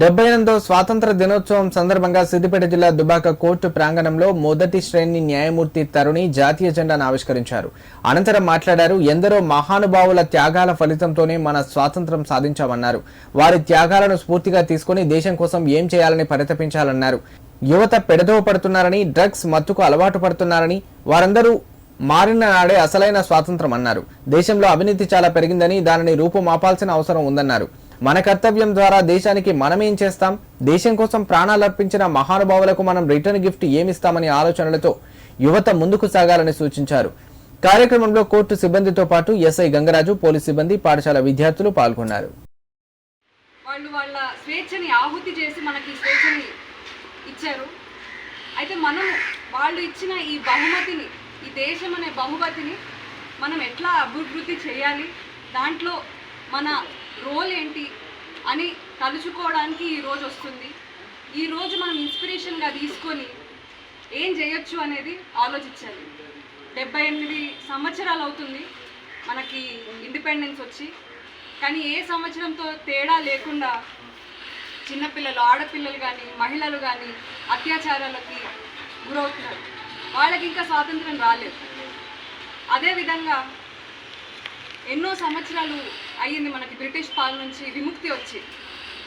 డెబ్బై ఎనిమిదవ స్వాతంత్ర దినోత్సవం సందర్భంగా సిద్దిపేట జిల్లా దుబాక కోర్టు ప్రాంగణంలో మొదటి శ్రేణి న్యాయమూర్తి తరుణి జాతీయ జెండాను ఆవిష్కరించారు. అనంతరం మాట్లాడారు ఎందరో మహానుభావుల త్యాగాల ఫలితంతోనే మన స్వాతంత్రం సాధించామన్నారు. వారి త్యాగాలను స్ఫూర్తిగా తీసుకుని దేశం కోసం ఏం చేయాలని పరితపించాలన్నారు. యువత పెడదవ పడుతున్నారని డ్రగ్స్ మత్తుకు అలవాటు పడుతున్నారని వారందరూ మారిన నాడే అసలైన స్వాతంత్రం అన్నారు. దేశంలో అవినీతి చాలా పెరిగిందని దానిని రూపుమాపాల్సిన అవసరం ఉందన్నారు. మన కర్తవ్యం ద్వారా దేశానికి మనమేం చేస్తాం? దేశం కోసం ప్రాణాలు అర్పించిన మహానుభావులకు మనం రిటర్న్ గిఫ్ట్ ఏమిస్తామని ఆలోచనలతో యువత ముందుకు సాగాలని సూచించారు. కార్యక్రమంలో కోర్టు సిబ్బందితో పాటు ఎస్ఐ గంగరాజు పోలీస్ సిబ్బంది పాఠశాల విద్యార్థులు పాల్గొన్నారు. వాళ్ళు వాళ్ళ స్వేచ్ఛని ఆహుతి చేసి మనకి స్వేచ్ఛని ఇచ్చారు. అయితే మనం వాళ్ళు ఇచ్చిన ఈ బహుమతిని ఈ దేశం అనే బహుమతిని మనం ఎట్లా అభివృద్ధి చేయాలి? దాంట్లో మన రోల్ ఏంటి అని తలుచుకోవడానికి ఈ రోజు వస్తుంది. ఈ రోజు మనం ఇన్స్పిరేషన్గా తీసుకొని ఏం చేయొచ్చు అనేది ఆలోచించాలి. డెబ్బై ఎనిమిది సంవత్సరాలు అవుతుంది మనకి ఇండిపెండెన్స్ వచ్చి. కానీ ఏ సంవత్సరంతో తేడా లేకుండా చిన్నపిల్లలు ఆడపిల్లలు కానీ మహిళలు కానీ అత్యాచారాలకి గురవుతున్నారు. వాళ్ళకి ఇంకా స్వాతంత్రం రాలేదు. అదేవిధంగా ఎన్నో సంవత్సరాలు అయ్యింది మనకి బ్రిటిష్ పాలన నుంచి విముక్తి వచ్చి.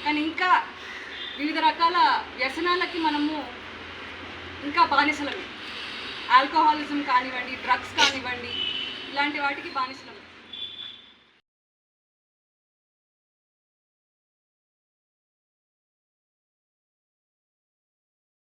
కానీ ఇంకా వివిధ రకాల వ్యసనాలకి మనము ఇంకా బానిసలమే. ఆల్కహాలిజం కానివ్వండి డ్రగ్స్ కానివ్వండి ఇలాంటి వాటికి బానిసలం